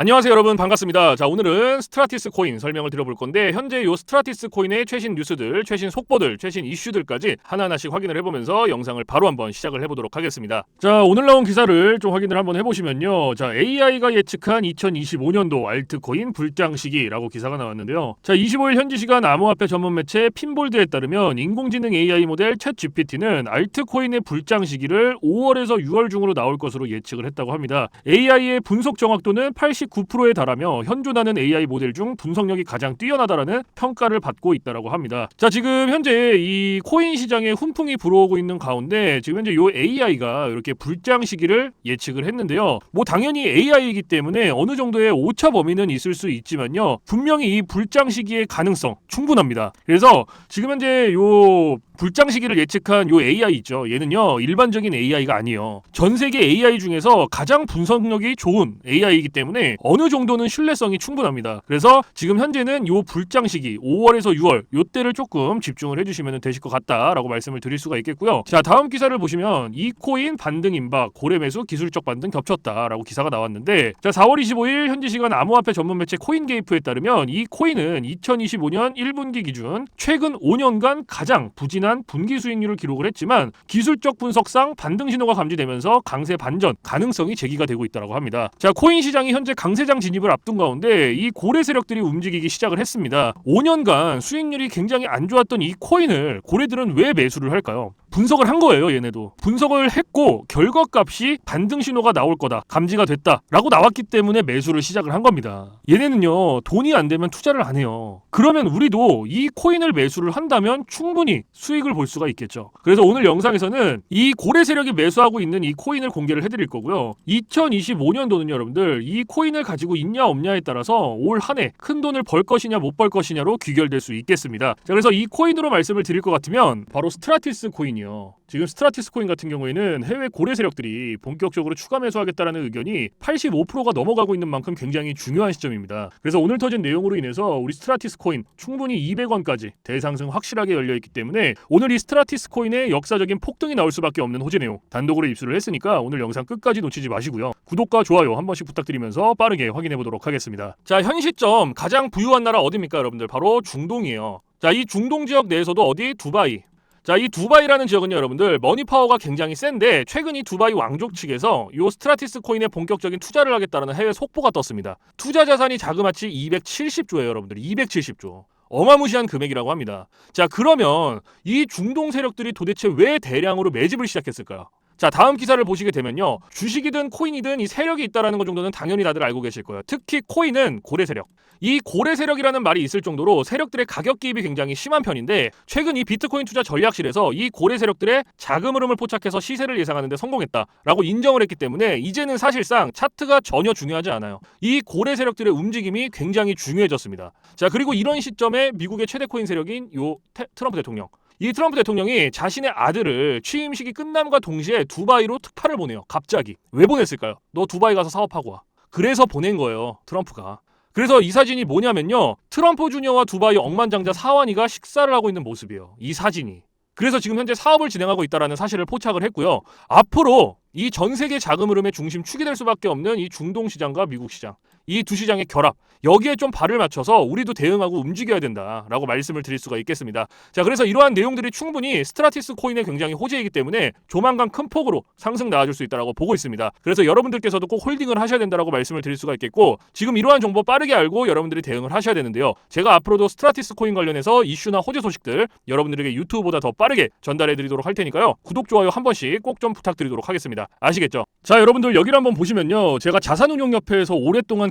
안녕하세요 여러분 반갑습니다. 자 오늘은 스트라티스 코인 설명을 드려볼 건데 현재 요 스트라티스 코인의 최신 뉴스들, 최신 속보들, 최신 이슈들까지 하나하나씩 확인을 해보면서 영상을 바로 한번 시작을 해보도록 하겠습니다. 자 오늘 나온 기사를 좀 확인을 한번 해보시면요. 자 AI가 예측한 2025년도 알트코인 불장 시기라고 기사가 나왔는데요. 자 25일 현지 시간 암호화폐 전문 매체 핀볼드에 따르면 인공지능 AI 모델 챗 GPT는 알트코인의 불장 시기를 5월에서 6월 중으로 나올 것으로 예측을 했다고 합니다. AI의 분석 정확도는 89%에 달하며 현존하는 AI 모델 중 분석력이 가장 뛰어나다라는 평가를 받고 있다라고 합니다. 자, 지금 현재 이 코인 시장에 훈풍이 불어오고 있는 가운데 지금 현재 요 AI가 이렇게 불장 시기를 예측을 했는데요. 뭐 당연히 AI이기 때문에 어느 정도의 오차 범위는 있을 수 있지만요. 분명히 이 불장 시기의 가능성 충분합니다. 그래서 지금 현재 요 불장 시기를 예측한 요 AI 있죠. 얘는요 일반적인 AI가 아니에요. 전 세계 AI 중에서 가장 분석력이 좋은 AI이기 때문에 어느 정도는 신뢰성이 충분합니다. 그래서 지금 현재는 요 불장 시기 5월에서 6월 요 때를 조금 집중을 해주시면 되실 것 같다라고 말씀을 드릴 수가 있겠고요. 자 다음 기사를 보시면 이 코인 반등 임박 고래 매수 기술적 반등 겹쳤다라고 기사가 나왔는데 자 4월 25일 현지 시간 암호화폐 전문 매체 코인게이프에 따르면 이 코인은 2025년 1분기 기준 최근 5년간 가장 부진한 분기 수익률을 기록을 했지만 기술적 분석상 반등 신호가 감지되면서 강세 반전 가능성이 제기가 되고 있다고 합니다. 자 코인 시장이 현재 강세장 진입을 앞둔 가운데 이 고래 세력들이 움직이기 시작을 했습니다. 5년간 수익률이 굉장히 안 좋았던 이 코인을 고래들은 왜 매수를 할까요? 분석을 한 거예요, 얘네도. 분석을 했고 결과값이 반등 신호가 나올 거다. 감지가 됐다라고 나왔기 때문에 매수를 시작을 한 겁니다. 얘네는요. 돈이 안 되면 투자를 안 해요. 그러면 우리도 이 코인을 매수를 한다면 충분히 수익을 볼 수가 있겠죠. 그래서 오늘 영상에서는 이 고래 세력이 매수하고 있는 이 코인을 공개를 해 드릴 거고요. 2025년도는 여러분들 이 코인을 가지고 있냐 없냐에 따라서 올 한 해 큰 돈을 벌 것이냐 못 벌 것이냐로 귀결될 수 있겠습니다. 자, 그래서 이 코인으로 말씀을 드릴 것 같으면 바로 스트라티스 코인 이요. 지금 스트라티스 코인 같은 경우에는 해외 고래 세력들이 본격적으로 추가 매수하겠다라는 의견이 85%가 넘어가고 있는 만큼 굉장히 중요한 시점입니다. 그래서 오늘 터진 내용으로 인해서 우리 스트라티스 코인 충분히 200원까지 대상승 확실하게 열려 있기 때문에 오늘 이 스트라티스 코인의 역사적인 폭등이 나올 수밖에 없는 호재 내용 단독으로 입수를 했으니까 오늘 영상 끝까지 놓치지 마시고요. 구독과 좋아요 한 번씩 부탁드리면서 빠르게 확인해 보도록 하겠습니다. 자, 현 시점 가장 부유한 나라 어디입니까, 여러분들? 바로 중동이에요. 자, 이 중동 지역 내에서도 어디? 두바이. 자, 이 두바이라는 지역은요, 여러분들 머니 파워가 굉장히 센데 최근 이 두바이 왕족 측에서 요 스트라티스 코인에 본격적인 투자를 하겠다는 해외 속보가 떴습니다. 투자 자산이 자그마치 270조예요, 여러분들. 270조. 어마무시한 금액이라고 합니다. 자, 그러면 이 중동 세력들이 도대체 왜 대량으로 매집을 시작했을까요? 자, 다음 기사를 보시게 되면요. 주식이든 코인이든 이 세력이 있다라는 것 정도는 당연히 다들 알고 계실 거예요. 특히 코인은 고래 세력. 이 고래 세력이라는 말이 있을 정도로 세력들의 가격 기입이 굉장히 심한 편인데 최근 이 비트코인 투자 전략실에서 이 고래 세력들의 자금 흐름을 포착해서 시세를 예상하는데 성공했다라고 인정을 했기 때문에 이제는 사실상 차트가 전혀 중요하지 않아요. 이 고래 세력들의 움직임이 굉장히 중요해졌습니다. 자, 그리고 이런 시점에 미국의 최대 코인 세력인 요 테, 트럼프 대통령 이 트럼프 대통령이 자신의 아들을 취임식이 끝남과 동시에 두바이로 특파를 보내요. 갑자기. 왜 보냈을까요? 너 두바이 가서 사업하고 와. 그래서 보낸 거예요. 트럼프가. 그래서 이 사진이 뭐냐면요. 트럼프 주니어와 두바이 억만장자 사완이가 식사를 하고 있는 모습이에요. 이 사진이. 그래서 지금 현재 사업을 진행하고 있다는 사실을 포착을 했고요. 앞으로 이 전 세계 자금 흐름의 중심 축이 될 수밖에 없는 이 중동 시장과 미국 시장. 이 두 시장의 결합. 여기에 좀 발을 맞춰서 우리도 대응하고 움직여야 된다라고 말씀을 드릴 수가 있겠습니다. 자, 그래서 이러한 내용들이 충분히 스트라티스 코인에 굉장히 호재이기 때문에 조만간 큰 폭으로 상승 나와줄 수 있다라고 보고 있습니다. 그래서 여러분들께서도 꼭 홀딩을 하셔야 된다라고 말씀을 드릴 수가 있겠고 지금 이러한 정보 빠르게 알고 여러분들이 대응을 하셔야 되는데요. 제가 앞으로도 스트라티스 코인 관련해서 이슈나 호재 소식들 여러분들에게 유튜브보다 더 빠르게 전달해 드리도록 할 테니까요. 구독 좋아요 한 번씩 꼭 좀 부탁드리도록 하겠습니다. 아시겠죠? 자, 여러분들 여기를 한번 보시면요. 제가 자산운용협회에서 오랫동안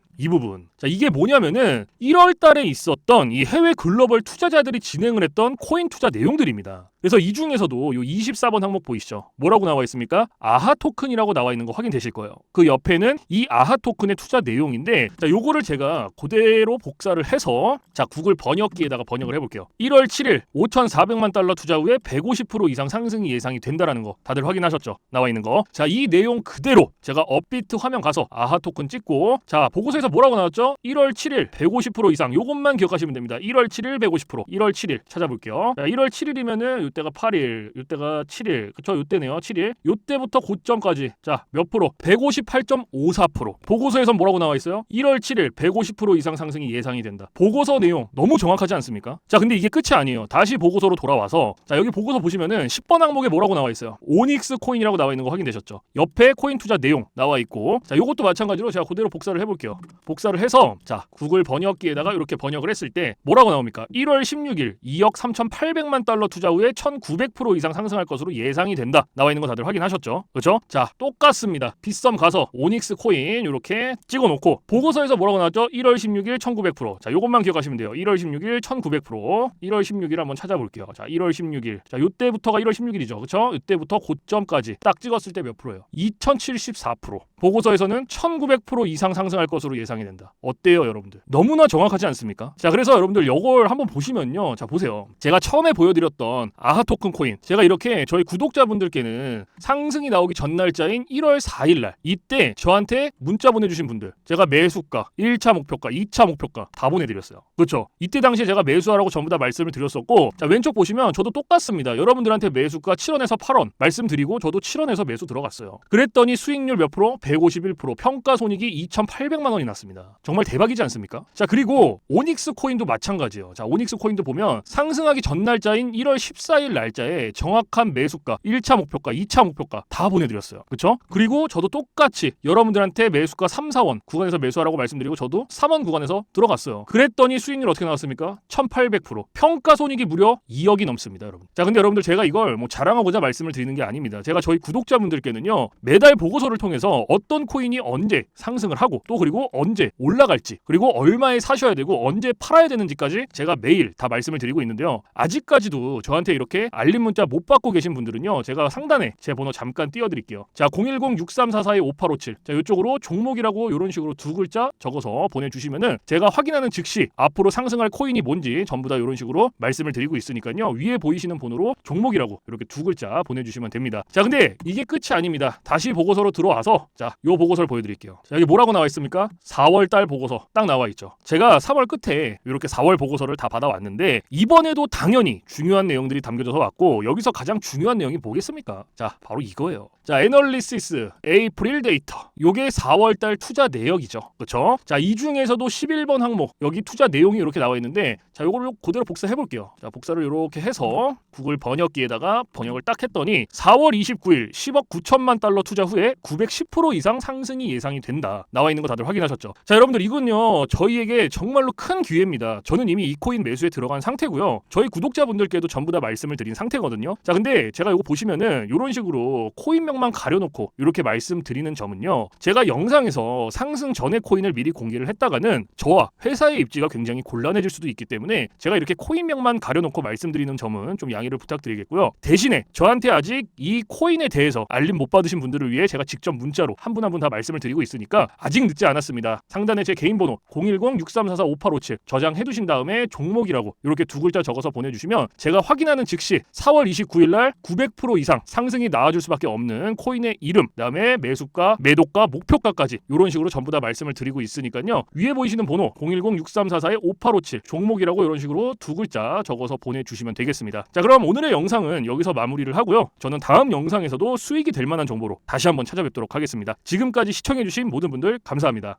이 부분. 자, 이게 뭐냐면은 1월 달에 있었던 이 해외 글로벌 투자자들이 진행을 했던 코인 투자 내용들입니다. 그래서 이 중에서도 요 24번 항목 보이시죠? 뭐라고 나와 있습니까? 아하 토큰이라고 나와 있는 거 확인되실 거예요. 그 옆에는 이 아하 토큰의 투자 내용인데 자, 요거를 제가 그대로 복사를 해서 자, 구글 번역기에다가 번역을 해 볼게요. 1월 7일 5,400만 달러 투자 후에 150% 이상 상승이 예상이 된다라는 거 다들 확인하셨죠? 나와 있는 거. 자, 이 내용 그대로 제가 업비트 화면 가서 아하 토큰 찍고 자, 보고서 에서 뭐라고 나왔죠? 1월 7일 150% 이상 요것만 기억하시면 됩니다. 1월 7일 150% 1월 7일 찾아볼게요. 자, 1월 7일이면은 요때가 8일, 요때가 7일. 그쵸? 요때네요. 7일. 요때부터 고점까지 자, 몇 프로? 158.54%. 보고서에선 뭐라고 나와 있어요? 1월 7일 150% 이상 상승이 예상이 된다. 보고서 내용 너무 정확하지 않습니까? 자, 근데 이게 끝이 아니에요. 다시 보고서로 돌아와서 자, 여기 보고서 보시면은 10번 항목에 뭐라고 나와 있어요? 오닉스 코인이라고 나와 있는 거 확인되셨죠? 옆에 코인 투자 내용 나와 있고 자, 요것도 마찬가지로 제가 그대로 복사를 해 볼게요. 복사를 해서 자, 구글 번역기에다가 이렇게 번역을 했을 때 뭐라고 나옵니까? 1월 16일 2억 3,800만 달러 투자 후에 1,900% 이상 상승할 것으로 예상이 된다. 나와 있는 거 다들 확인하셨죠? 그렇죠? 자, 똑같습니다. 빗썸 가서 오닉스 코인 이렇게 찍어 놓고 보고서에서 뭐라고 나왔죠? 1월 16일 1,900%. 자, 요것만 기억하시면 돼요. 1월 16일 1,900%. 1월 16일 한번 찾아볼게요. 자, 1월 16일. 자, 요때부터가 1월 16일이죠. 그렇죠? 요때부터 고점까지 딱 찍었을 때 몇 프로예요? 2,074%. 보고서에서는 1,900% 이상 상승할 것으로 예상이 된다. 어때요, 여러분들? 너무나 정확하지 않습니까? 자, 그래서 여러분들 요걸 한번 보시면요. 자, 보세요. 제가 처음에 보여드렸던 아하 토큰 코인. 제가 이렇게 저희 구독자분들께는 상승이 나오기 전 날짜인 1월 4일 날 이때 저한테 문자 보내주신 분들 제가 매수가, 1차 목표가, 2차 목표가 다 보내드렸어요. 그렇죠? 이때 당시에 제가 매수하라고 전부 다 말씀을 드렸었고 자, 왼쪽 보시면 저도 똑같습니다. 여러분들한테 매수가 7원에서 8원 말씀드리고 저도 7원에서 매수 들어갔어요. 그랬더니 수익률 몇 프로? 151% 평가 손익이 2,800만 원이 났습니다. 정말 대박이지 않습니까? 자 그리고 오닉스 코인도 마찬가지예요. 자 오닉스 코인도 보면 상승하기 전 날짜인 1월 14일 날짜에 정확한 매수가 1차 목표가 2차 목표가 다 보내드렸어요. 그렇죠? 그리고 저도 똑같이 여러분들한테 매수가 3, 4원 구간에서 매수하라고 말씀드리고 저도 3원 구간에서 들어갔어요. 그랬더니 수익률 어떻게 나왔습니까? 1800% 평가 손익이 무려 2억이 넘습니다, 여러분. 자 근데 여러분들 제가 이걸 뭐 자랑하고자 말씀을 드리는 게 아닙니다. 제가 저희 구독자분들께는요 매달 보고서를 통해서 어떤 코인이 언제 상승을 하고 또 그리고 언제 올라갈지 그리고 얼마에 사셔야 되고 언제 팔아야 되는지까지 제가 매일 다 말씀을 드리고 있는데요. 아직까지도 저한테 이렇게 알림 문자 못 받고 계신 분들은요. 제가 상단에 제 번호 잠깐 띄워드릴게요. 자 010-6344-5857. 자 이쪽으로 종목이라고 이런 식으로 두 글자 적어서 보내주시면은 제가 확인하는 즉시 앞으로 상승할 코인이 뭔지 전부 다 이런 식으로 말씀을 드리고 있으니까요. 위에 보이시는 번호로 종목이라고 이렇게 두 글자 보내주시면 됩니다. 자 근데 이게 끝이 아닙니다. 다시 보고서로 들어와서 자요 보고서를 보여드릴게요. 자 여기 뭐라고 나와 있습니까? 4월 달 보고서 딱 나와 있죠. 제가 3월 끝에 이렇게 4월 보고서를 다 받아왔는데 이번에도 당연히 중요한 내용들이 담겨져서 왔고 여기서 가장 중요한 내용이 뭐겠습니까? 자 바로 이거예요. 자 애널리시스 에이프릴 데이터 요게 4월 달 투자 내역이죠. 그렇죠? 자이 중에서도 11번 항목 여기 투자 내용이 이렇게 나와 있는데 자 요거를 그대로 복사해 볼게요. 자 복사를 이렇게 해서 구글 번역기에다가 번역을 딱 했더니 4월 29일 10억 9천만 달러 투자 후에 910% 이상 상승이 예상이 된다. 나와 있는 거 다들 확인하셨죠? 자, 여러분들 이건요. 저희에게 정말로 큰 기회입니다. 저는 이미 이 코인 매수에 들어간 상태고요. 저희 구독자분들께도 전부 다 말씀을 드린 상태거든요. 자, 근데 제가 이거 보시면은 이런 식으로 코인명만 가려놓고 이렇게 말씀드리는 점은요. 제가 영상에서 상승 전에 코인을 미리 공개를 했다가는 저와 회사의 입지가 굉장히 곤란해질 수도 있기 때문에 제가 이렇게 코인명만 가려놓고 말씀드리는 점은 좀 양해를 부탁드리겠고요. 대신에 저한테 아직 이 코인에 대해서 알림 못 받으신 분들을 위해 제가 직접 문자로 한 분 한 분 다 말씀을 드리고 있으니까 아직 늦지 않았 습니다. 상단에 제 개인 번호 010-6344-5857 저장해 두신 다음에 종목이라고 이렇게 두 글자 적어서 보내주시면 제가 확인하는 즉시 4월 29일 날 900% 이상 상승이 나와줄 수밖에 없는 코인의 이름, 그다음에 매수가, 매도가, 목표가까지 이런 식으로 전부 다 말씀을 드리고 있으니까요. 위에 보이시는 번호 010-6344-5857 종목이라고 이런 식으로 두 글자 적어서 보내주시면 되겠습니다. 자 그럼 오늘의 영상은 여기서 마무리를 하고요. 저는 다음 영상에서도 수익이 될 만한 정보로 다시 한번 찾아뵙도록 하겠습니다. 지금까지 시청해주신 모든 분들 감사합니다.